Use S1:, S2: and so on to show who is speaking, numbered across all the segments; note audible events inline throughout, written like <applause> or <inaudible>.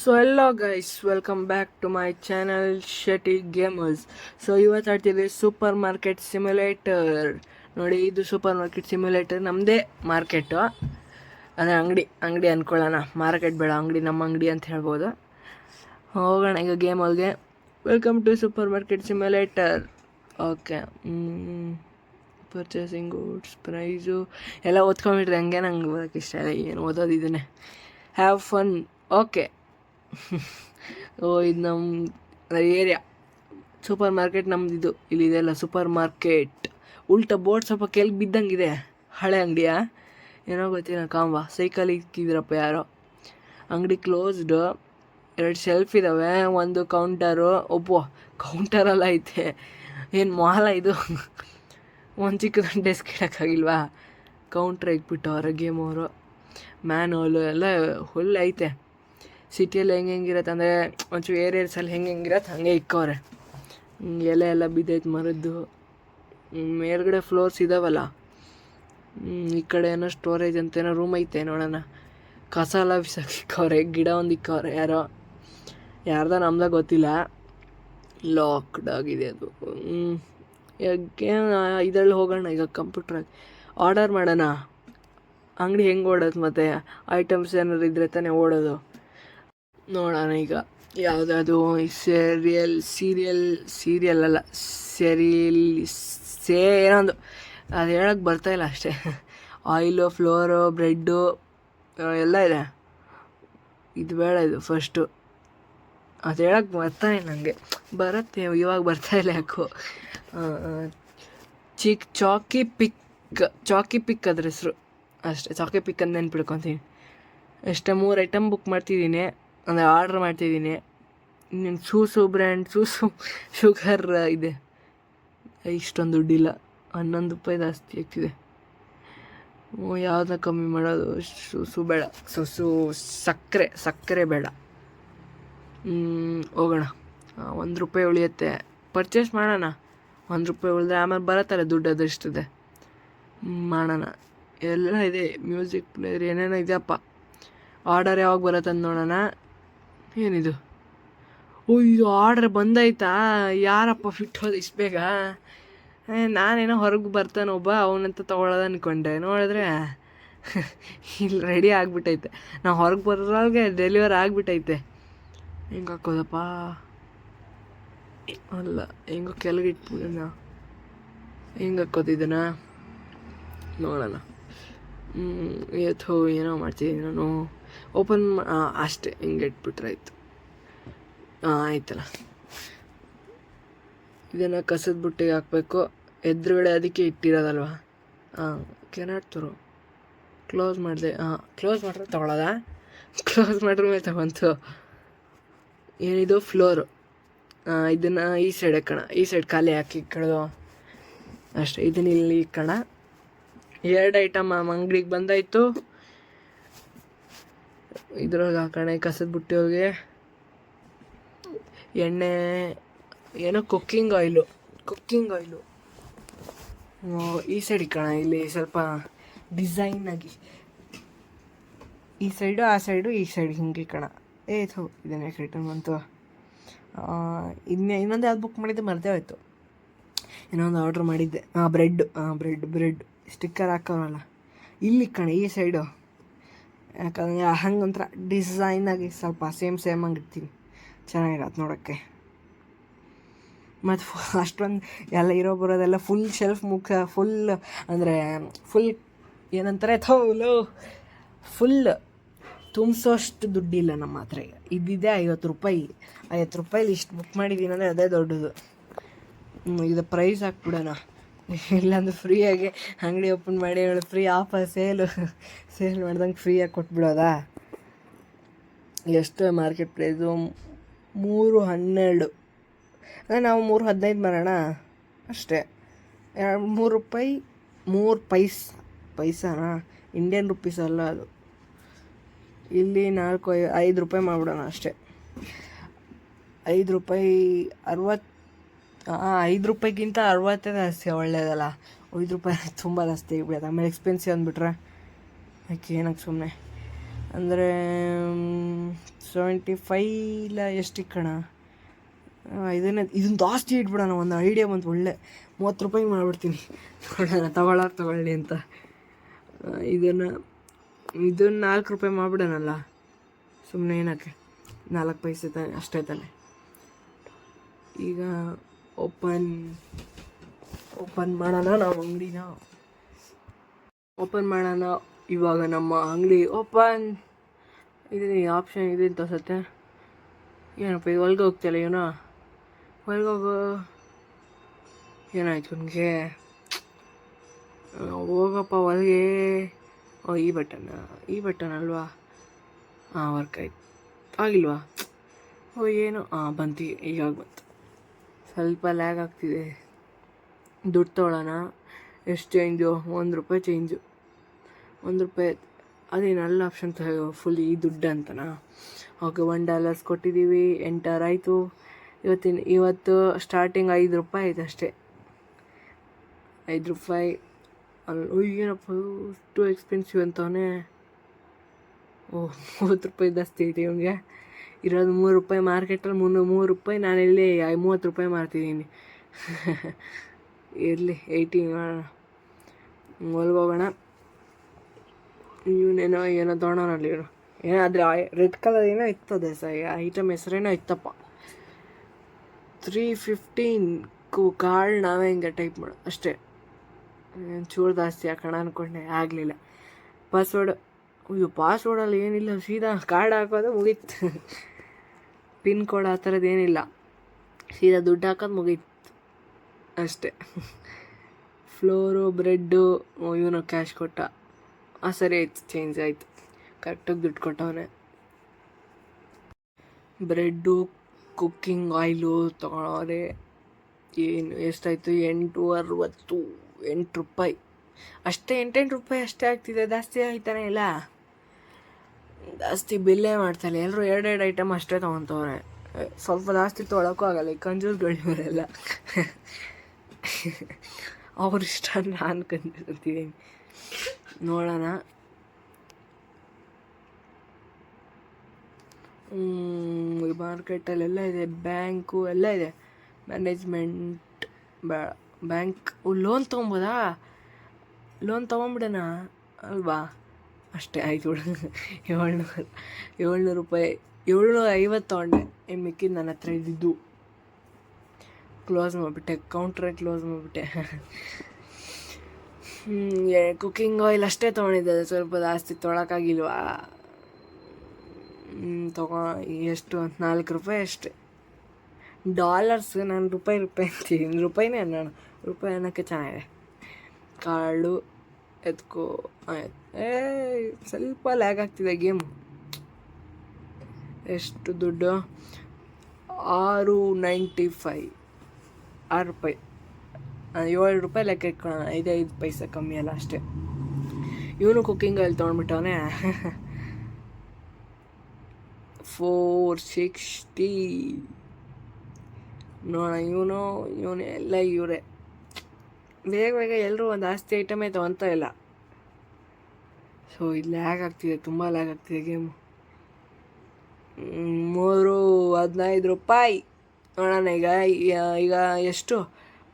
S1: So hello guys welcome back to my channel Shetty gamers so ಇವತ್ತು ಆಡ್ತಿದ್ದೆ super market simulator ನೋಡಿ, ಇದು super market simulator ನಮ್ಮದೇ market ಅಂದರೆ ಅಂಗಡಿ ಅಂಗಡಿ ಅಂದ್ಕೊಳ್ಳೋಣ ಮಾರ್ಕೆಟ್ ಬೇಡ, ಅಂಗಡಿ, ನಮ್ಮ ಅಂಗಡಿ ಅಂತ ಹೇಳ್ಬೋದು. ಹೋಗೋಣ ಈಗ ಗೇಮಲ್ಗೆ welcome to super market simulator okay purchasing goods prices ಎಲ್ಲ ಓದ್ಕೊಂಬಿಟ್ರೆ ಹಂಗೆ ನಂಗೆ ಓದೋಕ್ಕೆ ಇಷ್ಟ ಇಲ್ಲ, ಏನು ಓದೋದು ಹ್ಯಾವ್ ಫನ್ ಓಕೆ ಓ, ಇದು ನಮ್ಮ ಏರಿಯಾ ಸೂಪರ್ ಮಾರ್ಕೆಟ್ ನಮ್ದು ಇದು ಇಲ್ಲಿ ಇದೆಲ್ಲ ಸೂಪರ್ ಮಾರ್ಕೆಟ್ ಉಲ್ಟ ಬೋರ್ಡ್ ಸ್ವಲ್ಪ ಕೆಲ್ಗೆ ಬಿದ್ದಂಗಿದೆ. ಹಳೆ ಅಂಗಡಿಯಾ? ಏನೋ ಗೊತ್ತಿಲ್ಲ ಕಾಂಬ. ಸೈಕಲ್ ಇಕ್ಕಿದ್ರಪ್ಪ ಯಾರೋ. ಅಂಗಡಿ ಕ್ಲೋಸ್ಡು ಎರಡು ಶೆಲ್ಫ್ ಇದ್ದಾವೆ ಒಂದು ಕೌಂಟರು ಒಬ್ಬೋ ಕೌಂಟರೆಲ್ಲ ಐತೆ. ಏನು ಮಾಲ ಇದು? ಒಂದು ಚಿಕ್ಕದೊಂದು ಡೆಸ್ಕ್ ಇಡೋಕ್ಕಾಗಿಲ್ವಾ? ಕೌಂಟ್ರ್ ಇಕ್ಬಿಟ್ಟವ್ರೆ ಗೇಮ್ ಅವರು. ಮ್ಯಾನುವಲು ಎಲ್ಲ ಫುಲ್ ಐತೆ. ಸಿಟಿಯಲ್ಲಿ ಹೆಂಗೆ ಹೆಂಗಿರತ್ತೆ ಅಂದರೆ ಒಂಚೂರು ಏರಿಯಾಸಲ್ಲಿ ಹೆಂಗೆ ಹೆಂಗಿರತ್ತೆ ಹಾಗೆ ಇಕ್ಕವ್ರೆ ಎಲೆ ಎಲ್ಲ ಬಿದ್ದೈತೆ ಮರದ್ದು. ಮೇಲ್ಗಡೆ ಫ್ಲೋರ್ಸ್ ಇದಾವಲ್ಲ. ಈ ಕಡೆ ಏನೋ ಸ್ಟೋರೇಜ್ ಅಂತ ಏನೋ ರೂಮ್ ಐತೆ ನೋಡೋಣ. ಕಸ ಎಲ್ಲ ಬಿಸಾಕಿಕ್ಕವ್ರೆ ಗಿಡ ಒಂದು ಇಕ್ಕವ್ರೆ ಯಾರೋ. ಯಾರ್ದೋ ನಮ್ದಾಗ ಗೊತ್ತಿಲ್ಲ. ಲಾಕ್ಡ್ ಆಗಿದೆ ಅದು. ಇದರಲ್ಲಿ ಹೋಗೋಣ ಈಗ ಕಂಪ್ಯೂಟರ್ ಆರ್ಡರ್ ಮಾಡೋಣ. ಅಂಗಡಿ ಹೆಂಗೆ ಓಡೋದು ಮತ್ತು? ಐಟಮ್ಸ್ ಏನಾದ್ರು ಇದ್ದರೆ ತಾನೇ ಓಡೋದು. ನೋಡೋಣ ಈಗ. ಯಾವುದಾದ್ರು ಸೀರಿಯಲ್ ಸೀರಿಯಲ್ ಸೀರಿಯಲ್ ಅಲ್ಲ ಸೆರಿಯಲ್ ಸೇ ಏನೊಂದು, ಅದು ಹೇಳಕ್ಕೆ ಬರ್ತಾಯಿಲ್ಲ ಅಷ್ಟೇ. ಆಯಿಲು ಫ್ಲೋರು ಬ್ರೆಡ್ಡು ಎಲ್ಲ ಇದೆ. ಇದು ಬೇಡ ಇದು ಫಸ್ಟು ಅದು ಹೇಳಕ್ಕೆ ಬರ್ತಾನೆ ನನಗೆ ಬರುತ್ತೆ, ಇವಾಗ ಬರ್ತಾ ಇಲ್ಲ ಯಾಕೋ. ಚಿಕ್ ಚಾಕಿ ಪಿಕ್ ಚಾಕಿ ಪಿಕ್ ಅದ್ರ ಹೆಸರು. ಅಷ್ಟೇ ಚಾಕಿ ಪಿಕ್ ಅಂತ ನೆನ್ಪಿಡ್ಕೊತೀನಿ. ಅಷ್ಟೇ ಮೂರು ಐಟಮ್ ಬುಕ್ ಮಾಡ್ತಿದ್ದೀನಿ. ಅಂದರೆ ಆರ್ಡ್ರ್ ಮಾಡ್ತಿದ್ದೀನಿ. ಇನ್ನೇನು ಶೂಸು ಬ್ರ್ಯಾಂಡ್ ಶೂಸು ಶುಗರ್ ಇದೆ. ಇಷ್ಟೊಂದು ದುಡ್ಡಿಲ್ಲ. ಹನ್ನೊಂದು ರೂಪಾಯಿ ಜಾಸ್ತಿ ಆಗ್ತಿದೆ. ಯಾವ್ದನ್ನ ಕಮ್ಮಿ ಮಾಡೋದು? ಶೂಸು ಬೇಡ. ಸುಸು ಸಕ್ಕರೆ ಸಕ್ಕರೆ ಬೇಡ. ಹೋಗೋಣ. ಒಂದು ರೂಪಾಯಿ ಉಳಿಯುತ್ತೆ. ಪರ್ಚೇಸ್ ಮಾಡೋಣ. ಒಂದು ರೂಪಾಯಿ ಉಳಿದ್ರೆ ಆಮೇಲೆ ಬರತ್ತಲ್ಲ ದುಡ್ಡು ಅದಷ್ಟಿದೆ ಮಾಡೋಣ. ಎಲ್ಲ ಇದೆ. ಮ್ಯೂಸಿಕ್ ಪ್ಲೇಯರ್ ಏನೇನೋ ಇದೆಯಪ್ಪ. ಆರ್ಡರ್ ಯಾವಾಗ ಬರುತ್ತೆ ಅಂತ ನೋಡೋಣ. ಏನಿದು? ಓ, ಇದು ಆರ್ಡ್ರ್ ಬಂದಾಯ್ತಾ? ಯಾರಪ್ಪ ಫಿಟ್ ಹೋದ ಇಷ್ಟು ಬೇಗ? ನಾನೇನೋ ಹೊರಗೆ ಬರ್ತಾನೆ ಒಬ್ಬ, ಅವನಂತ ತೊಗೊಳೋದ ಅನ್ಕೊಂಡೆ. ನೋಡಿದ್ರೆ <laughs> ಇಲ್ಲಿ ರೆಡಿ ಆಗಿಬಿಟ್ಟೈತೆ. ನಾವು ಹೊರಗೆ ಬರೋರಾಗೆ ಡೆಲಿವರ್ ಆಗಿಬಿಟ್ಟೈತೆ. ಹೆಂಗೆ ಹಾಕೋದಪ್ಪ? ಅಲ್ಲ, ಹೆಂಗೋ ಕೆಳಗೆ ಇಟ್ಬಿಡೋಣ ಹೆಂಗೆ ಹಾಕೋದಿದ್ದನ ನೋಡೋಣ. ಥೋ ಏನೋ ಮಾಡ್ತಿದ್ದೀನಿ ನಾನು ಓಪನ್ ಅಷ್ಟೇ, ಹಿಂಗೆ ಇಟ್ಬಿಟ್ರೆ ಆಯಿತು. ಆಯ್ತಲ್ಲ. ಇದನ್ನು ಕಸದ ಬುಟ್ಟಿಗೆ ಹಾಕಬೇಕು. ಎದುರುಗಡೆ ಅದಕ್ಕೆ ಇಟ್ಟಿರೋದಲ್ವ? ಹಾಂ ಕೆನಾಟ್ ತರು. ಕ್ಲೋಸ್ ಮಾಡಿದೆ ಹಾಂ ಕ್ಲೋಸ್ ಮಾಡಿದ್ರೆ ತಗೊಳ್ಳೋದಾ ಕ್ಲೋಸ್ ಮಾಡ್ರ ಮೇಲೆ ತಗೊಂತು. ಏನಿದು? ಫ್ಲೋರು. ಇದನ್ನು ಈ ಸೈಡ್ ಕಣ ಈ ಸೈಡ್ ಖಾಲಿ ಹಾಕಿ ಕಳೆದು ಅಷ್ಟೇ, ಇದನ್ನ ಇಲ್ಲಿ ಕಣ ಎರಡು ಐಟಮ್ ಅಂಗಡಿಗೆ ಬಂದಾಯಿತು. ಇದ್ರೊಳಗೆ ಹಾಕೋಣ ಕಸದ ಬುಟ್ಟಿ ಒಳಗೆ ಎಣ್ಣೆ, ಏನೋ ಕುಕ್ಕಿಂಗ್ ಆಯಿಲು ಕುಕ್ಕಿಂಗ್ ಆಯಿಲು ಈ ಸೈಡ್ ಕಣ, ಇಲ್ಲಿ ಸ್ವಲ್ಪ ಡಿಸೈನ್ ಆಗಿ. ಈ ಸೈಡು ಆ ಸೈಡು ಈ ಸೈಡ್ ಹಿಂಗೆ ಇಕ್ಕೋಣ ಏ, ಥೋ, ಇದನ್ನೇ ರಿಟರ್ನ್ ಬಂತು. ಇನ್ನೇ ಇನ್ನೊಂದು ಯಾವ್ದು ಬುಕ್ ಮಾಡಿದ್ದೆ ಮರ್ತೇ ಹೋಯ್ತು. ಇನ್ನೊಂದು ಆರ್ಡ್ರ್ ಮಾಡಿದ್ದೆ. ಹಾಂ ಬ್ರೆಡ್ ಹಾಂ ಬ್ರೆಡ್ ಬ್ರೆಡ್ ಸ್ಟಿಕ್ಕರ್ ಹಾಕೋರಲ್ಲ ಇಲ್ಲಿ ಕಣ, ಈ ಸೈಡು ಯಾಕಂದರೆ ಹಂಗಂತರ ಡಿಸೈನಾಗಿ ಸ್ವಲ್ಪ ಸೇಮ್ ಸೇಮ್ ಹಂಗೆ ಇರ್ತೀನಿ ಚೆನ್ನಾಗಿರತ್ತೆ ನೋಡೋಕ್ಕೆ. ಮತ್ತು ಅಷ್ಟೊಂದು ಎಲ್ಲ ಇರೋ ಬರೋದೆಲ್ಲ ಫುಲ್ ಶೆಲ್ಫ್ ಮುಖ ಫುಲ್ ಅಂದರೆ ಫುಲ್ ಏನಂತಾರೆ ಥೌಲು ಫುಲ್ ತುಂಬಿಸೋಷ್ಟು ದುಡ್ಡಿಲ್ಲ ನಮ್ಮ ಹತ್ರ. ಇದ್ದಿದ್ದೆ ಐವತ್ತು ರೂಪಾಯಿ. ಐವತ್ತು ರೂಪಾಯಿಲಿ ಇಷ್ಟು ಬುಕ್ ಮಾಡಿದ್ದೀನಿ ಅಂದರೆ ಅದೇ ದೊಡ್ಡದು. ಇದು ಪ್ರೈಸ್ ಹಾಕ್ಬಿಡೋಣ. ಇಲ್ಲಾಂದ್ರೆ ಫ್ರೀಯಾಗಿ ಅಂಗಡಿ ಓಪನ್ ಮಾಡಿ ಹೇಳು ಫ್ರೀ ಆಫರ್ ಸೇಲು ಸೇಲ್ ಮಾಡ್ದಂಗೆ ಫ್ರೀಯಾಗಿ ಕೊಟ್ಬಿಡೋದಾ? ಎಷ್ಟು ಮಾರ್ಕೆಟ್ ಪ್ರೈಸು ಮೂರು ಹನ್ನೆರಡು. ನಾವು ಮೂರು ಹದಿನೈದು ಮಾರೋಣ ಅಷ್ಟೇ. ಎರಡು, ಮೂರು ರೂಪಾಯಿ, ಮೂರು ಪೈಸ್. ಪೈಸಾನಾ? ಇಂಡಿಯನ್ ರುಪೀಸ್ ಅಲ್ಲ ಅದು. ಇಲ್ಲಿ ನಾಲ್ಕು ಐದು ರೂಪಾಯಿ ಮಾಡಿಬಿಡೋಣ ಅಷ್ಟೇ. ಐದು ರೂಪಾಯಿ ಅರವತ್ತು ಐದು ರೂಪಾಯಿಗಿಂತ ಅರವತ್ತೇ ಜಾಸ್ತಿ ಒಳ್ಳೇದಲ್ಲ. ಐದು ರೂಪಾಯಿ ತುಂಬ ಜಾಸ್ತಿ ಆಗಿಬಿಡತ್ತೆ. ಆಮೇಲೆ ಎಕ್ಸ್ಪೆನ್ಸಿವ್ ಅಂದ್ಬಿಟ್ರೆ ಅದಕ್ಕೆ ಏನಕ್ಕೆ ಸುಮ್ಮನೆ ಅಂದರೆ ಸೆವೆಂಟಿ ಫೈ ಇಲ್ಲ ಎಷ್ಟು ಕಣ ಇದನ್ನೇ ಇದನ್ನ ಜಾಸ್ತಿ ಇಟ್ಬಿಡೋಣ. ಒಂದು ಐಡಿಯಾ ಬಂತು ಒಳ್ಳೆ. ಮೂವತ್ತು ರೂಪಾಯಿ ಮಾಡಿಬಿಡ್ತೀನಿ. ನೋಡೋಣ ತಗೊಳ್ಳೋರು ತಗೊಳ್ಳಿ ಅಂತ. ಇದನ್ನು ಇದನ್ನು ನಾಲ್ಕು ರೂಪಾಯಿ ಮಾಡಿಬಿಡೋಣಲ್ಲ. ಸುಮ್ಮನೆ ಏನಕ್ಕೆ? ನಾಲ್ಕು ಪೈಸೆ ತಾನೆ, ಅಷ್ಟೇ ತಾನೆ. ಈಗ ಓಪನ್ ಓಪನ್ ಮಾಡೋಣ ನಾವು ಅಂಗಡಿನ. ಓಪನ್ ಮಾಡೋಣ ಇವಾಗ ನಮ್ಮ ಅಂಗಡಿ ಓಪನ್. ಇದು ಆಪ್ಷನ್ ಇದೆ ಅಂತ ಅನ್ಸತ್ತೆ. ಏನಪ್ಪ ಇದು ಒಳಗೆ ಹೋಗ್ತಿಲ್ಲ ಏನೋ ಒಳಗೆ ಹೋಗೋ. ಏನಾಯ್ತು ನನಗೆ? ಹೋಗಪ್ಪ ಒಳಗೆ ಓ, ಈ ಬಟನ್ ಈ ಬಟನ್ ಅಲ್ವಾ? ಹಾಂ ವರ್ಕ್ ಆಯ್ತು. ಆಗಿಲ್ವಾ? ಓ, ಏನು? ಹಾಂ ಬಂತು. ಈಗಾಗ ಬಂತು. ಸ್ವಲ್ಪ ಲ್ಯಾಗ್ ಆಗ್ತಿದೆ. ದುಡ್ಡು ತೊಗೊಳ್ಳೋಣ ಎಷ್ಟು ಚೇಂಜು ಒಂದು ರೂಪಾಯಿ ಚೇಂಜು ಒಂದು ರೂಪಾಯಿ ಅದೇನು ಅಲ್ಲ ಆಪ್ಷನ್ ಫುಲ್ ಈ ದುಡ್ಡು ಅಂತನಾ. ಓಕೆ ಒನ್ ಡಾಲರ್ಸ್ ಕೊಟ್ಟಿದ್ದೀವಿ ಎಂಟರ್ ಆಯಿತು. ಇವತ್ತಿನ, ಇವತ್ತು ಸ್ಟಾರ್ಟಿಂಗ್ ಐದು ರೂಪಾಯಿ ಆಯ್ತು ಅಷ್ಟೇ. ಐದು ರೂಪಾಯಿ ಅಲ್ಲಿ ಏನಪ್ಪ, ಅಷ್ಟು ಎಕ್ಸ್ಪೆನ್ಸಿವ್ ಅಂತವನೇ ಓ, ಮೂವತ್ತು ರೂಪಾಯಿ ಜಾಸ್ತಿ ಐತೆ ಇವ್ನಿಗೆ. ಇರೋದು ಮೂರು ರೂಪಾಯಿ ಮಾರ್ಕೆಟಲ್ಲಿ ಮುನ್ನೂರು ಮೂರು ರೂಪಾಯಿ ನಾನು ಇಲ್ಲಿ ಮೂವತ್ತು ರೂಪಾಯಿ ಮಾರ್ತಿದ್ದೀನಿ ಇರಲಿ ಏಯ್ಟಿ ಮಾಡೋಣ. ಹೋಗೋಣ. ಇವನೇನೋ ಏನೋ ತೊಗೊಳೋನಲ್ಲಿ ಇವರು ಏನೋ ಆದರೆ ರೆಡ್ ಕಲರ್ ಏನೋ ಇರ್ತದೆ ಸ ಐಟಮ್ ಹೆಸರೇನೋ ಇತ್ತಪ್ಪ. ತ್ರೀ ಫಿಫ್ಟೀನ್ ಕು ಕಾರ್ಡ್ ನಾವೇ ಹಿಂಗೆ ಟೈಪ್ ಮಾಡೋ, ಅಷ್ಟೇ. ಚೂರು ಜಾಸ್ತಿ ಹಾಕೋಣ ಅಂದ್ಕೊಂಡೆ ಆಗಲಿಲ್ಲ. ಪಾಸ್ವರ್ಡ್ ಅಯ್ಯೋ ಪಾಸ್ವರ್ಡಲ್ಲಿ ಏನಿಲ್ಲ, ಸೀದಾ ಕಾರ್ಡ್ ಹಾಕೋದು ಮುಗೀತು. ಪಿನ್ ಕೋಡ್ ಆ ಥರದ್ದು ಏನಿಲ್ಲ. ಸೀದಾ ದುಡ್ಡು ಹಾಕೋದು ಮುಗೀತು. ಅಷ್ಟೇ. ಫ್ಲೋರು, ಬ್ರೆಡ್ಡು ಇವನು ಕ್ಯಾಶ್ ಕೊಟ್ಟ. ಆ, ಸರಿ ಆಯ್ತು, ಚೇಂಜ್ ಆಯಿತು. ಕರೆಕ್ಟಾಗಿ ದುಡ್ಡು ಕೊಟ್ಟವನೇ. ಬ್ರೆಡ್ಡು, ಕುಕ್ಕಿಂಗ್ ಆಯಿಲು ತೊಗೊಳೋರೆ. ಏನು, ಎಷ್ಟಾಯಿತು? ಎಂಟು ಅರವತ್ತು, ಎಂಟು ರೂಪಾಯಿ. ಅಷ್ಟೇ, ಎಂಟೆಂಟು ರೂಪಾಯಿ ಅಷ್ಟೇ ಆಗ್ತಿದೆ. ಜಾಸ್ತಿ ಆಯ್ತಾನೆ ಇಲ್ಲ? ಜಾಸ್ತಿ ಬಿಲ್ಲೇ ಮಾಡ್ತಾರೆ ಎಲ್ಲರೂ ಎರಡೆರಡು ಐಟಮ್ ಅಷ್ಟೇ ತೊಗೊತವ್ರೆ. ಸ್ವಲ್ಪ ಜಾಸ್ತಿ ತೊಗೊಳಕ್ಕೂ ಆಗಲ್ಲ. ಈ ಕಂಜೂಸ್ಗಳು ಇವರೆಲ್ಲ ಅವ್ರ ಇಷ್ಟ ನಾನು ಕಂಜೂಸ್ ನೋಡೋಣ. ಈ ಮಾರ್ಕೆಟಲ್ಲೆಲ್ಲ ಇದೆ. ಬ್ಯಾಂಕು ಎಲ್ಲ ಇದೆ. ಮ್ಯಾನೇಜ್ಮೆಂಟ್ ಬ್ಯಾಂಕ್ ಲೋನ್ ತೊಗೊಬೋದಾ? ಲೋನ್ ತೊಗೊಂಬಿಡೋಣ, ಅಲ್ವಾ? ಅಷ್ಟೇ ಆಯ್ತು ಏಳ್ನೂರು ಏಳ್ನೂರು ರೂಪಾಯಿ ಏಳ್ನೂರ ಐವತ್ತು ತೊಗೊಂಡೆ. ಇನ್ನು ಮಿಕ್ಕಿದ್ದು ನನ್ನ ಹತ್ರ ಇದ್ದಿದ್ದು. ಕ್ಲೋಸ್ ಮಾಡಿಬಿಟ್ಟೆ ಕೌಂಟ್ರೇ ಕ್ಲೋಸ್ ಮಾಡಿಬಿಟ್ಟೆ. ಕುಕ್ಕಿಂಗ್ ಆಯಿಲ್ ಅಷ್ಟೇ ತೊಗೊಂಡಿದ್ದೆ ಸ್ವಲ್ಪ ಜಾಸ್ತಿ ತೊಗೊಳಕ್ಕಾಗಿಲ್ವಾ ತಗೋ ಎಷ್ಟು, ನಾಲ್ಕು ರೂಪಾಯಿ ಅಷ್ಟೇ. ಡಾಲರ್ಸ್ ನಾನು ರೂಪಾಯಿ ರೂಪಾಯಿ ಅಂತೀನಿ. ರೂಪಾಯಿನೇ ಅನ್ನೋಣ ರೂಪಾಯಿ ಅನ್ನೋಕ್ಕೆ ಚೆನ್ನಾಗಿದೆ. ಕಾಳು, ಎತ್ಕೋ, ಆಯ್ತು. ಏ, ಸ್ವಲ್ಪ ಲ್ಯಾಗ್ ಆಗ್ತಿದೆ ಗೇಮ್ ಎಷ್ಟು ದುಡ್ಡು? ಆರು ನೈಂಟಿ ಫೈ ಆರು ರೂಪಾಯಿ. ಏಳು ರೂಪಾಯಿ ಲೆಕ್ಕ ಇಟ್ಕೊಳ್ಳೋಣ. ಐದೈದು ಪೈಸೆ ಕಮ್ಮಿ ಅಲ್ಲ ಅಷ್ಟೇ. ಇವನು ಕುಕ್ಕಿಂಗಲ್ಲಿ ತೊಗೊಂಡ್ಬಿಟ್ಟವನೇ. ಫೋರ್ ಸಿಕ್ಸ್ಟಿ ನೋಡೋಣ, ಇವನು ಇವನು ಎಲ್ಲ ಇವರೇ. ಬೇಗ ಬೇಗ ಎಲ್ಲರೂ ಒಂದು ಆಸ್ತಿ ಐಟಮೇ ತೊಗೊಂತ ಇಲ್ಲ. ಸೊ ಇದು ಲ್ಯಾಗ್ ಆಗ್ತಿದೆ, ತುಂಬ ಲ್ಯಾಗ್ ಆಗ್ತಿದೆ ಗೇಮು ಮೂರು ಹದಿನೈದು ರೂಪಾಯಿ. ನೋಡೋಣ, ಈಗ ಈಗ ಎಷ್ಟು?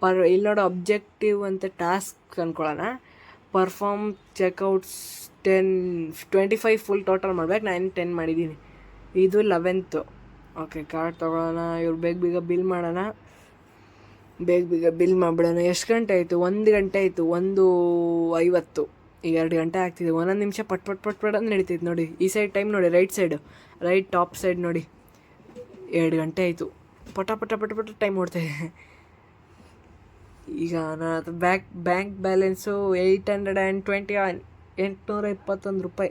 S1: ಪರ್, ಇಲ್ಲಿ ನೋಡೋ ಅಬ್ಜೆಕ್ಟಿವ್ ಅಂತ task ಅಂದ್ಕೊಳ್ಳೋಣ perform checkouts ten twenty five full total ಮಾಡ್ಬೇಕು. ನಾನು ಟೆನ್ ಮಾಡಿದ್ದೀನಿ ಇದು ಲೆವೆಂತು ಓಕೆ ಕಾರ್ಡ್ ತೊಗೊಳೋಣ ಇವ್ರು ಬೇಗ ಬೇಗ ಬಿಲ್ ಮಾಡೋಣ. ಬೇಗ ಬೇಗ ಬಿಲ್ ಮಾಡಿಬಿಡೋಣ. ಎಷ್ಟು ಗಂಟೆ ಆಯಿತು? ಒಂದು ಗಂಟೆ ಆಯಿತು. ಒಂದು ಐವತ್ತು. ಎರಡು ಗಂಟೆ ಆಗ್ತಿದೆ. ಒಂದೊಂದು ನಿಮಿಷ ಪಟ್ ಪಟ್ ಪಟ್ ಪಟ್ ಅಂತ ನಡೀತೈತೆ ನೋಡಿ. ಈ ಸೈಡ್ ಟೈಮ್ ನೋಡಿ right side right top side ನೋಡಿ. ಎರಡು ಗಂಟೆ ಆಯಿತು. ಪಟ ಪಟ ಪಟ ಪಟ ಟೈಮ್ ಓಡ್ತಾಯಿದೆ ಈಗ ನಾನು bank bank balance eight hundred and twenty ಎಂಟುನೂರ ಇಪ್ಪತ್ತೊಂದು ರೂಪಾಯಿ.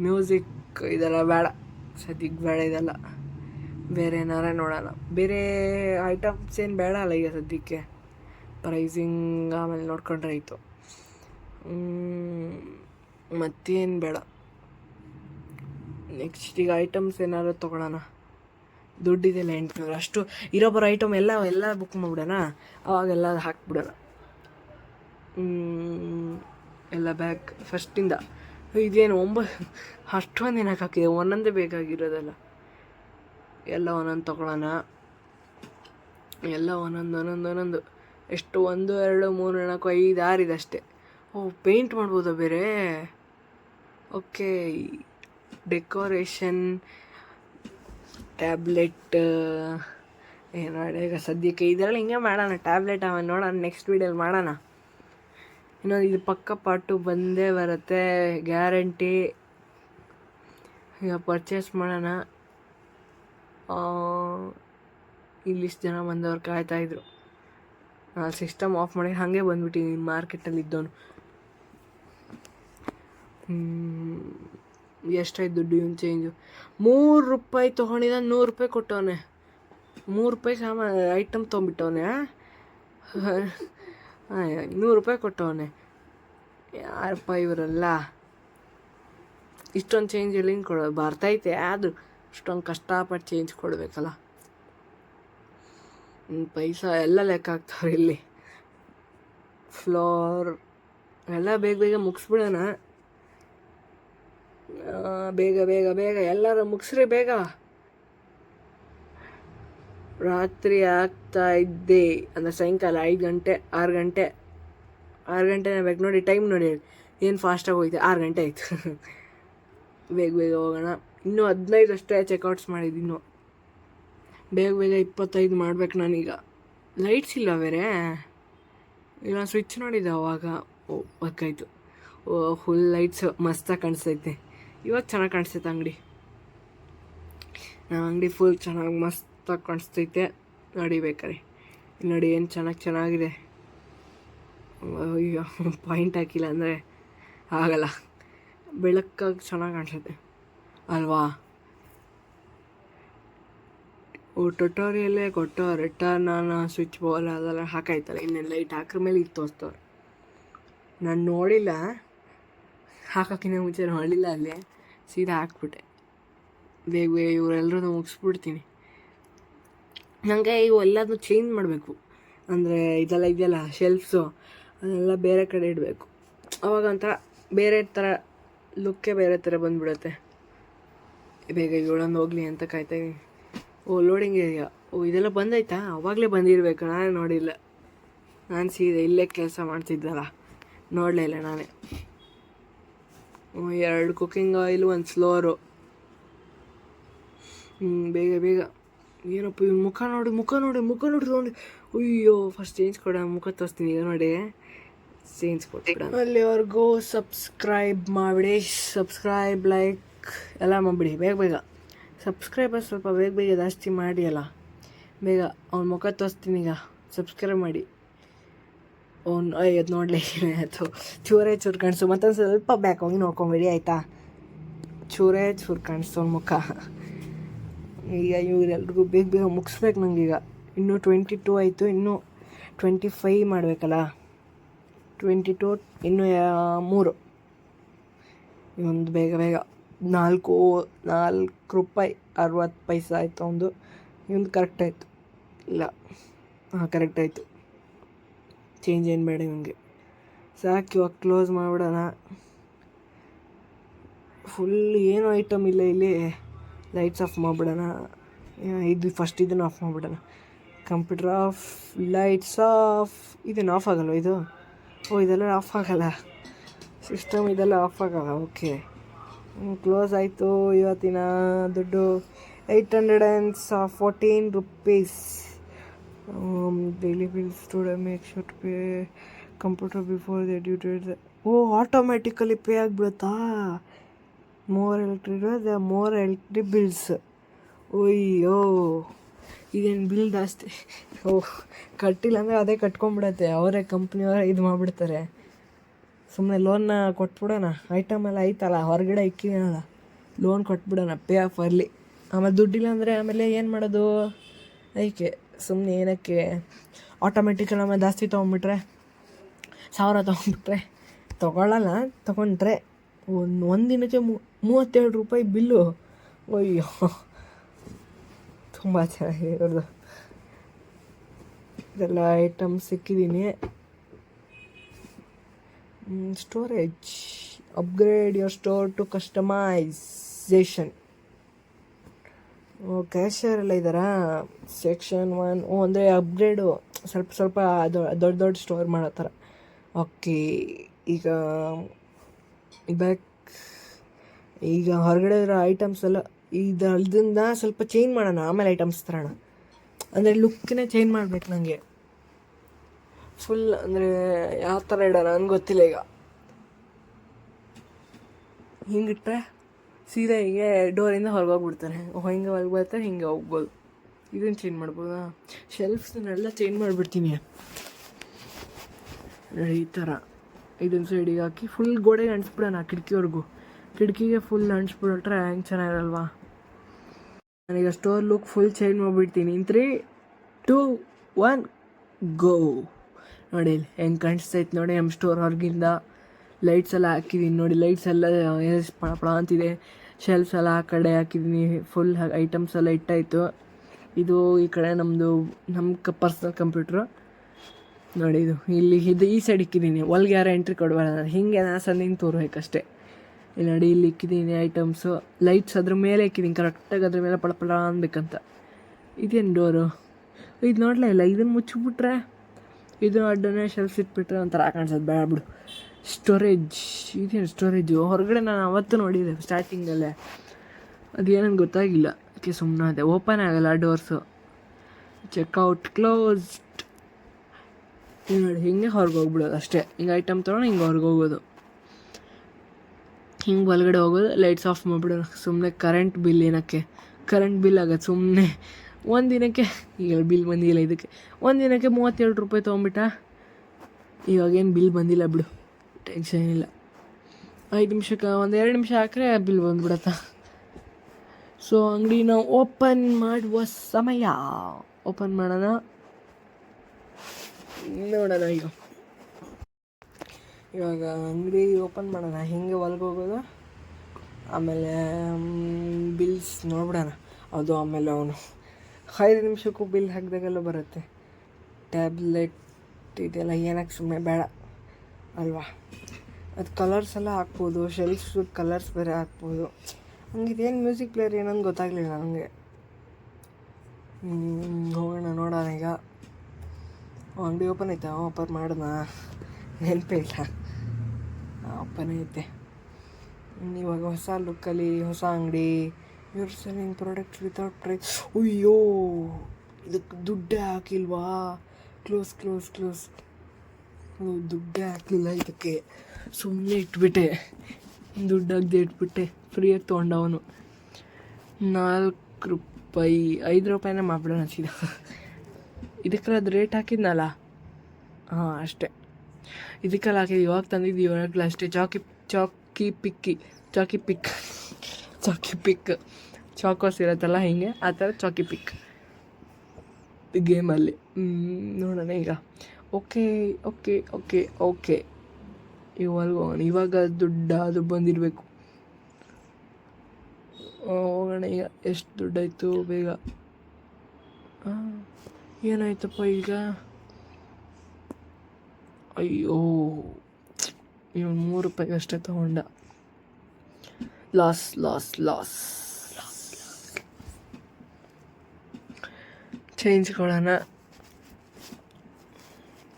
S1: ಮ್ಯೂಸಿಕ್ ಇದೆಲ್ಲ ಬೇಡ. ಸದ್ಯಕ್ಕೆ ಬೇಡ ಇದೆಲ್ಲ. ಬೇರೆ ಏನಾರ ನೋಡೋಣ. ಬೇರೆ ಐಟಮ್ಸ್ ಏನು ಬೇಡ ಅಲ್ಲ ಈಗ ಸದ್ಯಕ್ಕೆ. ಪ್ರೈಸಿಂಗ್ ಆಮೇಲೆ ನೋಡ್ಕೊಂಡ್ರೆ ಆಯಿತು. ಮತ್ತೇನು ಬೇಡ. ನೆಕ್ಸ್ಟ್ ಈಗ ಐಟಮ್ಸ್ ಏನಾದ್ರು ತೊಗೊಳೋಣ. ದುಡ್ಡಿದೆಲ್ಲ ಎಂಟುನೂರು. ಅಷ್ಟು ಇರೋ ಬರೋ ಐಟಮ್ ಎಲ್ಲ ಎಲ್ಲ ಬುಕ್ ಮಾಡಿಬಿಡೋಣ. ಅವಾಗೆಲ್ಲ ಹಾಕ್ಬಿಡೋಣ. ಎಲ್ಲ ಬ್ಯಾಗ್ ಫಸ್ಟಿಂದ ಇದೇನು ಒಂಬತ್ತು ಅಷ್ಟೊಂದು ಏನಕ್ಕೆ ಹಾಕಿದೆ. ಒಂದೊಂದೇ ಬೇಕಾಗಿರೋದಲ್ಲ ಎಲ್ಲ ಒಂದೊಂದು ತೊಗೊಳೋಣ. ಎಲ್ಲ ಒಂದೊಂದು ಒಂದೊಂದು ಒಂದೊಂದು. ಎಷ್ಟು? ಒಂದು, ಎರಡು, ಮೂರು, ನಾಲ್ಕು, ಐದು ಆರು ಇದೆ ಅಷ್ಟೇ ಓ ಪೇಂಟ್ ಮಾಡ್ಬೋದಾ ಬೇರೆ? ಓಕೆ ಡೆಕೋರೇಷನ್ ಟ್ಯಾಬ್ಲೆಟ್ ಏನು ಈಗ ಸದ್ಯಕ್ಕೆ ಇದರಲ್ಲಿ ಹಿಂಗೆ ಮಾಡೋಣ ಟ್ಯಾಬ್ಲೆಟ್ ಅವ ನೋಡೋಣ ನೆಕ್ಸ್ಟ್ ವೀಡಿಯೋಲಿ ಮಾಡೋಣ. ಇನ್ನೊಂದು ಇದು ಪಕ್ಕ ಪಾಟು ಬಂದೇ ಬರುತ್ತೆ ಗ್ಯಾರಂಟಿ ಈಗ ಪರ್ಚೇಸ್ ಮಾಡೋಣ. ಇಲ್ಲಿಷ್ಟು ಜನ ಬಂದವ್ರು ಕಾಯ್ತಾಯಿದ್ರು ಸಿಸ್ಟಮ್ ಆಫ್ ಮಾಡಿ ಹಾಗೆ ಬಂದ್ಬಿಟ್ಟಿದ್ದೀನಿ ಮಾರ್ಕೆಟಲ್ಲಿ ಇದ್ದವನು. ಎಷ್ಟಾಯ್ತು ದುಡ್ಡು ಇವ್ನು ಚೇಂಜು ಮೂರು ರೂಪಾಯಿ ತೊಗೊಂಡಿದ್ದ ನೂರು ರೂಪಾಯಿ ಕೊಟ್ಟವನೆ. ಮೂರು ರೂಪಾಯಿ ಸಾಮಾನು ಐಟಮ್ ತೊಗೊಂಬಿಟ್ಟವನೆ ನೂರು ರೂಪಾಯಿ ಕೊಟ್ಟವನೆ. ಯಾರಪ್ಪ ಇವರಲ್ಲ? ಇಷ್ಟೊಂದು ಚೇಂಜ್ ಎಲ್ಲಿಂದ ಕೊಡೋದು ಬರ್ತೈತೆ, ಆದರೂ ಇಷ್ಟೊಂದು ಕಷ್ಟಪಟ್ಟು ಚೇಂಜ್ ಕೊಡಬೇಕಲ್ಲ. ಪೈಸಾ ಎಲ್ಲ ಲೆಕ್ಕ ಆಗ್ತಾವ್ರಿ ಇಲ್ಲಿ. ಫ್ಲೋರ್ ಎಲ್ಲ ಬೇಗ ಬೇಗ ಮುಗಿಸ್ಬಿಡೋಣ. ಬೇಗ ಬೇಗ ಬೇಗ. ಎಲ್ಲರೂ ಮುಗಿಸ್ರಿ, ಬೇಗ. ರಾತ್ರಿ ಆಗ್ತಾ ಇದ್ದೆ. ಅಂದರೆ ಸಾಯಂಕಾಲ ಐದು ಗಂಟೆ, ಆರು ಗಂಟೆ. ಆರು ಗಂಟೆ ಬೇಕು. ನೋಡಿ ಟೈಮ್ ನೋಡಿ. ಏನು ಫಾಸ್ಟಾಗಿ ಹೋಯ್ತು ಆರು ಗಂಟೆ ಆಯಿತು. <laughs> ಬೇಗ ಬೇಗ ಹೋಗೋಣ. ಇನ್ನೂ ಹದಿನೈದು ಅಷ್ಟೇ ಚೆಕ್ಔಟ್ಸ್ ಮಾಡಿದ್ದು ಇನ್ನೂ. ಬೇಗ ಬೇಗ ಇಪ್ಪತ್ತೈದು ಮಾಡ್ಬೇಕು ನಾನೀಗ. ಲೈಟ್ಸ್ ಇಲ್ಲ ಬೇರೆ? ಇಲ್ಲ ಸ್ವಿಚ್ ನೋಡಿದ್ದೆ ಅವಾಗ. ಓ ಬೇಕಾಯ್ತು ಓ ಫುಲ್ ಲೈಟ್ಸ್ ಮಸ್ತಾಗಿ ಕಾಣಿಸ್ತೈತೆ. ಇವಾಗ ಚೆನ್ನಾಗಿ ಕಾಣಿಸ್ತೈತೆ ಅಂಗಡಿ. ಅಂಗಡಿ ಫುಲ್ ಚೆನ್ನಾಗಿ ಮಸ್ತಾಗಿ ಕಾಣಿಸ್ತೈತೆ. ನೋಡಿ ಬೇಕಾರೆ. ಇಲ್ಲಿ ನೋಡಿ ಏನು ಚೆನ್ನಾಗಿ ಚೆನ್ನಾಗಿದೆ. ಅಯ್ಯೋ ಪಾಯಿಂಟ್ ಹಾಕಿಲ್ಲ ಅಂದರೆ ಆಗಲ್ಲ. ಬೆಳಕಾಗಿ ಚೆನ್ನಾಗಿ ಕಾಣಿಸುತ್ತೆ. ಅಲ್ವಾ? ಓ ಟ್ಯುಟೋರಿಯಲ್ಲೇ ಕೊಟ್ಟು ರಿಟರ್ನ್ ನಾನು ಸ್ವಿಚ್ ಬೋಲ್ ಅದೆಲ್ಲ ಹಾಕಾಯ್ತಲ್ಲ ಇನ್ನೇನು ಲೈಟ್ ಹಾಕ್ರ ಮೇಲೆ ಇದು ತೋರಿಸ್ತವ್ರೆ. ನಾನು ನೋಡಿಲ್ಲ. ಹಾಕೋಕ್ಕಿಂತ ಮುಂಚೆ ನೋಡಿಲ್ಲ ಅಲ್ಲಿ. ಸೀದಾ ಹಾಕ್ಬಿಟ್ಟೆ. ಬೇಗ ಬೇಗ ಇವರೆಲ್ಲರೂ ಮುಗಿಸ್ಬಿಡ್ತೀನಿ. ನನಗೆ ಇವು ಎಲ್ಲದನ್ನೂ ಚೇಂಜ್ ಮಾಡಬೇಕು. ಅಂದರೆ ಇದೆಲ್ಲ ಇದೆಯಲ್ಲ ಶೆಲ್ಫ್ಸು ಅದೆಲ್ಲ ಬೇರೆ ಕಡೆ ಇಡಬೇಕು. ಅವಾಗ ಒಂಥರ ಬೇರೆ ಥರ ಲುಕ್ಕೇ ಬೇರೆ ಥರ ಬಂದ್ಬಿಡುತ್ತೆ. ಬೇಗ ಇವಳೊಂದು ಹೋಗಲಿ ಅಂತ ಕಾಯ್ತಾ ಇದೀನಿ. ಓ ಲೋಡಿಂಗ್ ಏರಿಯಾ ಓ, ಇದೆಲ್ಲ ಬಂದೈತಾ ಅವಾಗಲೇ ಬಂದಿರಬೇಕು, ನಾನೇ ನೋಡಿಲ್ಲ. ನಾನು ಸೀದಾ ಇಲ್ಲೇ ಕೆಲಸ ಮಾಡ್ತಿದ್ದಲ್ಲ. ನೋಡಲೇ ಇಲ್ಲ ನಾನೇ. ಎರಡು ಕುಕಿಂಗ್ ಆಯಿಲ್ ಒಂದು ಸ್ಲೋರು ಬೇಗ ಬೇಗ. ಏನಪ್ಪ ಇವ್ ಮುಖ ನೋಡಿ ಮುಖ ನೋಡಿ ಮುಖ ನೋಡಿ ನೋಡಿ. ಅಯ್ಯೋ ಫಸ್ಟ್ ಚೇಂಜ್ ಕೊಡ ಮುಖ ತೋರಿಸ್ತೀನಿ ಈಗ ನೋಡಿ. ಚೇಂಜ್ ಕೊಟ್ಬಿಡ ಅಲ್ಲಿವರೆಗೂ ಸಬ್ಸ್ಕ್ರೈಬ್ ಮಾಡಿಬಿಡಿ ಸಬ್ಸ್ಕ್ರೈಬ್ ಲೈಕ್ ಎಲ್ಲ ಮಾಡಿಬಿಡಿ, ಬೇಗ ಬೇಗ. ಸಬ್ಸ್ಕ್ರೈಬರ್ ಸ್ವಲ್ಪ ಬೇಗ ಬೇಗ ಜಾಸ್ತಿ ಮಾಡಿ ಅಲ್ಲ. ಬೇಗ ಅವ್ನ ಮುಖ ತೋರಿಸ್ತೀನಿ ಈಗ. ಸಬ್ಸ್ಕ್ರೈಬ್ ಮಾಡಿ. ಅವ್ನು ಅದು ನೋಡ್ಲಿಕ್ಕೆ ಆಯಿತು ಚೂರೇ ಚೂರು ಕಾಣಿಸು. ಮತ್ತೊಂದು ಸ್ವಲ್ಪ ಬ್ಯಾಕ್ ಹೋಗಿ ನೋಡ್ಕೊಂಬಿಡಿ ಆಯಿತಾ? ಚೂರೇ ಚೂರು ಕಾಣಿಸ್ತು ಅವ್ನ ಮುಖ. ಈಗ ಇವರೆಲ್ರಿಗೂ ಬೇಗ ಬೇಗ ಮುಗಿಸ್ಬೇಕು ನನಗೀಗ ಇನ್ನೂ ಟ್ವೆಂಟಿ ಟೂ ಆಯಿತು, ಇನ್ನೂ ಟ್ವೆಂಟಿ ಫೈ ಮಾಡಬೇಕಲ್ಲ? ಟ್ವೆಂಟಿ ಟು ಇನ್ನೂ ಮೂರು. ಒಂದು ಬೇಗ ಬೇಗ. ನಾಲ್ಕು ನಾಲ್ಕು ರೂಪಾಯಿ ಅರವತ್ತು ಪೈಸೆ ಆಯಿತು ಒಂದು ಇವಂದು ಕರೆಕ್ಟ್ ಆಯಿತು. ಇಲ್ಲ. ಹಾಂ ಕರೆಕ್ಟ್ ಆಯಿತು. ಚೇಂಜ್ ಏನು ಬೇಡ ನಿಮಗೆ ಸಾಕು, ಇವಾಗ ಕ್ಲೋಸ್ ಮಾಡಿಬಿಡೋಣ. ಫುಲ್ ಏನು ಐಟಮ್ ಇಲ್ಲ ಇಲ್ಲಿ. ಲೈಟ್ಸ್ ಆಫ್ ಮಾಡಿಬಿಡೋಣ. ಇದು ಫಸ್ಟ್ ಇದನ್ನು ಆಫ್ ಮಾಡಿಬಿಡೋಣ. ಕಂಪ್ಯೂಟರ್ ಆಫ್ ಲೈಟ್ಸ್ ಆಫ್ ಇದನ್ನು ಆಫ್ ಆಗಲ್ವ ಇದು? ಓ, ಇದೆಲ್ಲ ಆಫ್ ಆಗಲ್ಲ. ಸಿಸ್ಟಮ್ ಇದೆಲ್ಲ ಆಫ್ ಆಗಲ್ಲ ಓಕೆ ಕ್ಲೋಸ್ ಆಯಿತು ಇವತ್ತಿನ ದುಡ್ಡು. Eight hundred and fourteen rupees daily bills today make shoot pay computer before the due date oh automatically pay ಆಗಿಬಿಡುತ್ತಾ? More electric the more electric bills ಅಯ್ಯೋ ಇದೇನು bill ಜಾಸ್ತಿ. ಓ, ಕಟ್ಟಿಲ್ಲ ಅಂದರೆ ಅದೇ ಕಟ್ಕೊಂಡ್ಬಿಡತ್ತೆ. ಅವರೇ ಕಂಪ್ನಿಯವರೇ ಇದು ಮಾಡಿಬಿಡ್ತಾರೆ. ಸುಮ್ಮನೆ ಲೋನ್ನ ಕೊಟ್ಬಿಡೋಣ. ಐಟಮ್ ಎಲ್ಲ ಐತಲ್ಲ, ಹೊರಗಡೆ ಇಕ್ಕಿನಲ್ಲ ಲೋನ್ ಕೊಟ್ಬಿಡೋಣ ಪೇ ಆಫ್ ಅರ್ಲಿ ಆಮೇಲೆ ದುಡ್ಡಿಲ್ಲ ಅಂದರೆ ಆಮೇಲೆ ಏನು ಮಾಡೋದು? ಅದಕ್ಕೆ ಸುಮ್ಮನೆ ಏನಕ್ಕೆ ಆಟೋಮೆಟಿಕಲ್ ಆಮೇಲೆ ಜಾಸ್ತಿ ತೊಗೊಂಬಿಟ್ರೆ ಸಾವಿರ ತೊಗೊಂಬಿಟ್ರೆ ತೊಗೊಳ್ಳಲ್ಲ, ತೊಗೊಂಡ್ರೆ ಒಂದು ಒಂದು ದಿನಕ್ಕೆ ಮೂ ಮೂವತ್ತೇಳು ರೂಪಾಯಿ ಬಿಲ್ಲು. ಅಯ್ಯೋ, ತುಂಬ ಚೆನ್ನಾಗಿದೆ ಇವ್ರದ್ದು ಇದೆಲ್ಲ item ಸಿಕ್ಕಿದ್ದೀನಿ storage upgrade your store to customisation cashier ಎಲ್ಲ ಇದ್ದಾರಾ? ಸೆಕ್ಷನ್ ಒನ್ ಓ, ಅಂದರೆ ಅಪ್ಗ್ರೇಡು ಸ್ವಲ್ಪ ಸ್ವಲ್ಪ ದೊಡ್ಡ ದೊಡ್ಡ ಸ್ಟೋರ್ ಮಾಡೋ ಥರ ಓಕೆ ಈಗ ಬ್ಯಾಕ್ ಈಗ ಹೊರಗಡೆ ಇರೋ ಐಟಮ್ಸ್ ಎಲ್ಲ ಇದು ಇದನ್ನ ಸ್ವಲ್ಪ ಚೇಂಜ್ ಮಾಡೋಣ, ಆಮೇಲೆ ಐಟಮ್ಸ್ ತರೋಣ. ಅಂದರೆ ಲುಕ್ಕನ್ನೇ ಚೇಂಜ್ ಮಾಡ್ಬೇಕು ನನಗೆ ಫುಲ್ ಅಂದರೆ ಯಾವ ಥರ ಇಡೋಣ ನನಗೆ ಗೊತ್ತಿಲ್ಲ ಈಗ. ಹಿಂಗಿಟ್ರೆ ಸೀದಾ ಹೀಗೆ ಡೋರಿಂದ ಹೊರಗೆ ಹೋಗ್ಬಿಡ್ತಾರೆ ಹಿಂಗೆ ಹೊರಗೆ ಬರ್ತಾರೆ ಹಿಂಗೆ ಹೋಗ್ಬೋದು. ಇದನ್ನು ಚೇಂಜ್ ಮಾಡ್ಬೋದಾ? ಶೆಲ್ಫ್ಸ್ನೆಲ್ಲ ಚೇಂಜ್ ಮಾಡಿಬಿಡ್ತೀನಿ. ಈ ಥರ ಇದನ್ನು ಸೈಡಿಗೆ ಹಾಕಿ ಫುಲ್ ಗೋಡೆಗೆ ಅಂಟಿಸ್ಬಿಡೋಣ ಕಿಟಕಿವರೆಗೂ. ಕಿಟಕಿಗೆ ಫುಲ್ ಅಂಟಿಸ್ಬಿಟ್ರೆ ಹೆಂಗೆ ಚೆನ್ನಾಗಿರಲ್ವಾ? ನನಗೆ ಸ್ಟೋರ್ ಲುಕ್ ಫುಲ್ ಚೇಂಜ್ ಮಾಡಿಬಿಡ್ತೀನಿ. In three two one go ನೋಡಿ ಹೆಂಗೆ ಕಾಣಿಸ್ತೈತೆ ನೋಡಿ ನಮ್ಮ ಸ್ಟೋರ್ ಹೊರಗಿಂದ. ಲೈಟ್ಸ್ ಎಲ್ಲ ಹಾಕಿದ್ದೀನಿ ನೋಡಿ ಲೈಟ್ಸ್ ಎಲ್ಲ ಪಳ ಪಳ ಅಂತಿದೆ. ಶೆಲ್ಫ್ಸ್ ಎಲ್ಲ ಆ ಕಡೆ ಹಾಕಿದ್ದೀನಿ ಫುಲ್ ಐಟಮ್ಸ್ ಎಲ್ಲ ಇಟ್ಟಾಯಿತು. ಇದು ಈ ಕಡೆ ನಮ್ಮದು ನಮ್ಮ ಕ ಪರ್ಸ್ನಲ್ ಕಂಪ್ಯೂಟ್ರು ನೋಡಿ ಇದು, ಇಲ್ಲಿ, ಇದು ಈ ಸೈಡ್ ಇಕ್ಕಿದ್ದೀನಿ ಒಳಗೆ ಯಾರು ಎಂಟ್ರಿ ಕೊಡಬಾರ್ದು ಹಿಂಗೆ ನಾನು ಸಣ್ಣಿಂಗ್ ತೋರ್ಬೇಕಷ್ಟೆ. ಇಲ್ಲಿ ನೋಡಿ, ಇಲ್ಲಿ ಇಕ್ಕಿದ್ದೀನಿ ಐಟಮ್ಸು ಲೈಟ್ಸ್ ಅದ್ರ ಮೇಲೆ ಇಕ್ಕಿದ್ದೀನಿ ಕರೆಕ್ಟಾಗಿ ಅದ್ರ ಮೇಲೆ ಪಳ ಪಳ ಅನ್ಬೇಕಂತ. ಇದೇನು ಡೋರು ಇದು ನೋಡಲೇ ಇಲ್ಲ ಇದನ್ನು ಮುಚ್ಚಿಬಿಟ್ರೆ, ಇದು ಅಡ್ಡನೇ ಶೆಲ್ಫ್ ಇಟ್ಬಿಟ್ರೆ ಒಂಥರ ಕಾಣಿಸೋದು. ಬೇಡ ಬಿಡು. ಸ್ಟೋರೇಜ್ ಇದೇನು ಸ್ಟೋರೇಜು ಹೊರಗಡೆ ನಾನು ಅವತ್ತು ನೋಡಿದೆ ಸ್ಟಾರ್ಟಿಂಗಲ್ಲೇ ಅದೇನಂಗೆ ಗೊತ್ತಾಗಿಲ್ಲ. ಅದಕ್ಕೆ ಸುಮ್ಮನೆ ಅದೇ ಓಪನ್ ಆಗಲ್ಲ ಡೋರ್ಸು ಚೆಕ್ಔಟ್ ಕ್ಲೋಸ್ಡ್ ನೋಡಿ, ಹಿಂಗೆ ಹೊರಗೆ ಹೋಗ್ಬಿಡೋದು ಅಷ್ಟೇ. ಹಿಂಗೆ ಐಟಮ್ ತೊಗೊಂಡು ಹಿಂಗೆ ಹೊರಗೆ ಹೋಗೋದು. ಹಿಂಗೆ ಒಳಗಡೆ ಹೋಗೋದು ಲೈಟ್ಸ್ ಆಫ್ ಮಾಡಿಬಿಡೋಣ ಸುಮ್ಮನೆ ಕರೆಂಟ್ ಬಿಲ್ ಏನಕ್ಕೆ? ಕರೆಂಟ್ ಬಿಲ್ ಆಗೋದು ಸುಮ್ಮನೆ ಒಂದು ದಿನಕ್ಕೆ, ಈಗ ಬಿಲ್ ಬಂದಿಲ್ಲ ಇದಕ್ಕೆ. ಒಂದು ದಿನಕ್ಕೆ ಮೂವತ್ತೇಳು ರೂಪಾಯಿ ತೊಗೊಂಬಿಟ್ಟ ಇವಾಗೇನು ಬಿಲ್ ಬಂದಿಲ್ಲ ಬಿಡು. ಟೆನ್ಷನ್ ಇಲ್ಲ. ಐದು ನಿಮಿಷಕ್ಕೆ ಒಂದು ಎರಡು ನಿಮಿಷ ಹಾಕ್ರೆ ಬಿಲ್ ಬಂದ್ಬಿಡತ್ತ. ಸೊ ಅಂಗಡಿನ ಓಪನ್ ಮಾಡುವ ಸಮಯ. ಓಪನ್ ಮಾಡೋಣ. ನೋಡೋಣ ಈಗ. ಇವಾಗ ಅಂಗಡಿ ಓಪನ್ ಮಾಡೋಣ. ಹಿಂಗೆ ಹೋಗೋದು? ಆಮೇಲೆ ಬಿಲ್ಸ್ ನೋಡ್ಬಿಡೋಣ. ಅದು ಆಮೇಲೆ ಅವನು. ಐದು ನಿಮಿಷಕ್ಕೂ ಬಿಲ್ ಹಾಕಿದಾಗೆಲ್ಲ ಬರುತ್ತೆ. ಟ್ಯಾಬ್ಲೆಟ್ ಇದೆಲ್ಲ ಏನಕ್ಕೆ ಸುಮ್ಮನೆ ಬೇಡ. ಅಲ್ವಾ? ಅದು ಕಲರ್ಸ್ ಎಲ್ಲ ಹಾಕ್ಬೋದು ಶೆಲ್ಫ್ಸ್ ಕಲರ್ಸ್ ಬೇರೆ ಹಾಕ್ಬೋದು. ಹಂಗೆ ಇದೇನು ಮ್ಯೂಸಿಕ್ ಪ್ಲೇಯರ್ ಏನಂದು ಗೊತ್ತಾಗಲಿಲ್ಲ ನನಗೆ ಹೋಗೋಣ ನೋಡೋಣ ಈಗ. ಅಂಗಡಿ ಓಪನ್ ಐತೆ ಓಪನ್ ಮಾಡೋಣ. ನೆನಪಿಲ್ಲ ಓಪನ್ ಐತೆ. ಇವಾಗ ಹೊಸ ಲುಕ್ಕಲ್ಲಿ ಹೊಸ ಅಂಗಡಿ. Your selling products without price ಅಯ್ಯೋ ಇದಕ್ಕೆ ದುಡ್ಡೇ ಹಾಕಿಲ್ವಾ? ಕ್ಲೋಸ್ ಕ್ಲೋಸ್ ಕ್ಲೋಸ್ ದುಡ್ಡೇ ಹಾಕಲಿಲ್ಲ ಇದಕ್ಕೆ ಸುಮ್ಮನೆ ಇಟ್ಬಿಟ್ಟೆ. ದುಡ್ಡು ಹಾಕ್ದೆ ಇಟ್ಬಿಟ್ಟೆ ಫ್ರೀಯಾಗಿ ತೊಗೊಂಡವನು. ನಾಲ್ಕು ರೂಪಾಯಿ, ಐದು ರೂಪಾಯಿನ ಮಾಡ್ಬಿಡೋಣ ಸೀದಾ ಇದಕ್ಕೆಲ್ಲ ಅದು ರೇಟ್ ಹಾಕಿದ್ನಲ್ಲ? ಹಾಂ, ಅಷ್ಟೇ. ಇದಕ್ಕೆಲ್ಲ ಹಾಕಿದ್ದು ಇವಾಗ ತಂದಿದ್ದು ಇವಾಗಲೂ ಅಷ್ಟೇ. ಚಾಕಿ ಚಾಕಿ ಪಿಕ್ಕಿ ಚಾಕಿ ಪಿಕ್ ಚಾಕಿ ಪಿಕ್ ಚಾಕೋಸ್ ಇರತ್ತಲ್ಲ ಹಿಂಗೆ, ಆ ಥರ ಚಾಕಿ ಪಿಕ್ ಗೇಮಲ್ಲಿ ನೋಡೋಣ ಈಗ. Okay okay okay okay. ಇವಾಗ ಹೋಗೋಣ ಇವಾಗ ದುಡ್ಡ ಅದು ಬಂದಿರಬೇಕು. ಹೋಗೋಣ ಈಗ. ಎಷ್ಟು ದುಡ್ಡಾಯಿತು ಬೇಗ? ಏನಾಯಿತಪ್ಪ ಈಗ? ಅಯ್ಯೋ, ಇವನು ಮೂರು ರೂಪಾಯಿಗೆ ಅಷ್ಟೇ ತಗೊಂಡ. Loss loss loss. ಚೇಂಜ್ ಕೊಡೋಣ.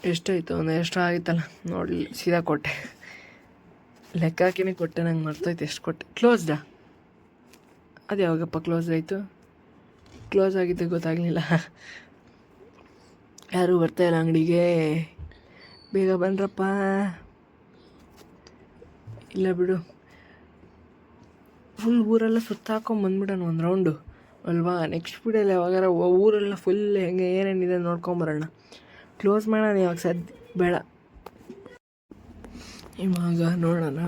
S1: ಎಷ್ಟಾಯ್ತು? ಒಂದು ಎಷ್ಟು ಆಗಿತ್ತಲ್ಲ? ನೋಡಿ ಸೀದಾ ಕೊಟ್ಟೆ. ಲೆಕ್ಕ ಹಾಕಿನೇ, ಕೊಟ್ಟೆ, ನಂಗೆ ಮರ್ತೋಯ್ತು, ಎಷ್ಟು ಕೊಟ್ಟೆ. ಕ್ಲೋಸ್ಡಾ ಅದು ಯಾವಾಗಪ್ಪ ಕ್ಲೋಸ್ ಆಯಿತು? ಕ್ಲೋಸ್ ಆಗಿದ್ದು, ಗೊತ್ತಾಗಲಿಲ್ಲ. ಯಾರೂ ಬರ್ತಾಯಿಲ್ಲ ಅಂಗಡಿಗೆ. ಬೇಗ ಬಂದ್ರಪ್ಪ ಇಲ್ಲ ಬಿಡು. ಫುಲ್ ಊರೆಲ್ಲ ಸುತ್ತಾಕೊಂಡು ಬಂದ್ಬಿಡೋಣ ಒಂದು ರೌಂಡು ಅಲ್ವಾ? ನೆಕ್ಸ್ಟ್ ವೀಡಿಯೋಲ್ಲಿ ಯಾವಾಗಾರ ಊರೆಲ್ಲ ಫುಲ್ ಹೆಂಗೆ ಏನೇನಿದೆ ನೋಡ್ಕೊಂಬರೋಣ ಕ್ಲೋಸ್ ಮಾಡೋಣ ಇವಾಗ ಸದ್ಯ ಬೇಡ. ಇವಾಗ ನೋಡೋಣ.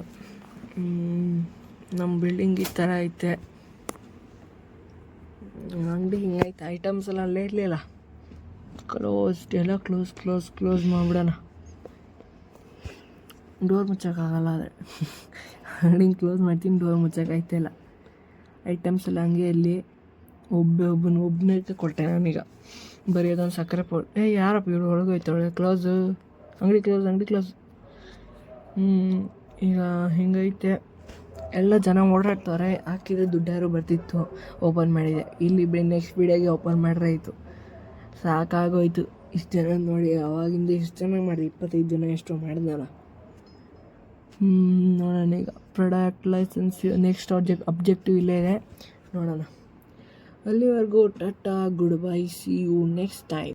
S1: ನಮ್ಮ ಬಿಲ್ಡಿಂಗ್ ಈ ಥರ ಐತೆ. ಅಂಗಡಿ ಹಿಂಗೈತೆ ಐಟಮ್ಸ್ ಎಲ್ಲ ಅಲ್ಲೇ ಇರಲಿಲ್ಲ. ಕ್ಲೋಸ್ ಎಲ್ಲ ಕ್ಲೋಸ್ ಕ್ಲೋಸ್ ಕ್ಲೋಸ್ ಮಾಡಿಬಿಡೋಣ. ಡೋರ್ ಮುಚ್ಚೋಕ್ಕಾಗಲ್ಲ ಆದರೆ. ಅಂಗಡಿ ಕ್ಲೋಸ್ ಮಾಡ್ತೀನಿ ಡೋರ್ ಮುಚ್ಚೋಕೆ ಇಲ್ಲ. ಐಟಮ್ಸ್ ಎಲ್ಲ ಹಂಗೆ ಇಲ್ಲಿ. ಒಬ್ಬ ಒಬ್ಬನ ಒಬ್ಬನೇ ಕೊಟ್ಟೆ ನಾನೀಗ. ಬರೀ ಅದೊಂದು ಸಕ್ಕರೆ ಪೌಡ್ ಏ, ಯಾರಪ್ಪ ಇವ್ರು ಒಳಗೆ ಹೋಯ್ತಾಳೆ ಕ್ಲೋಸು ಅಂಗಡಿ ಕ್ಲೋಸ್ ಅಂಗಡಿ ಕ್ಲೋಸ್ ಈಗ ಹಿಂಗೈತೆ? ಎಲ್ಲ ಜನ ಓಡಾಡ್ತವ್ರೆ ಹಾಕಿದ್ರೆ ದುಡ್ಡಾರು ಬರ್ತಿತ್ತು. ಓಪನ್ ಮಾಡಿದೆ. ಇಲ್ಲಿ ನೆಕ್ಸ್ಟ್ ವೀಡಿಯೋಗೆ ಓಪನ್ ಮಾಡ್ರೆ ಆಯಿತು. ಸಾಕಾಗೋಯ್ತು. ಇಷ್ಟು ಜನ ನೋಡಿ, ಅವಾಗಿಂದ ಇಷ್ಟು ಜನ ಮಾಡಿದೆ ಇಪ್ಪತ್ತೈದು ಜನ ಎಷ್ಟೋ ಹ್ಞೂ ನೋಡೋಣ ಈಗ. Product licence next object objective ಇಲ್ಲೇ ಇದೆ. ನೋಡೋಣ. ಅಲ್ಲಿವರೆಗೂ tata goodbye see you next time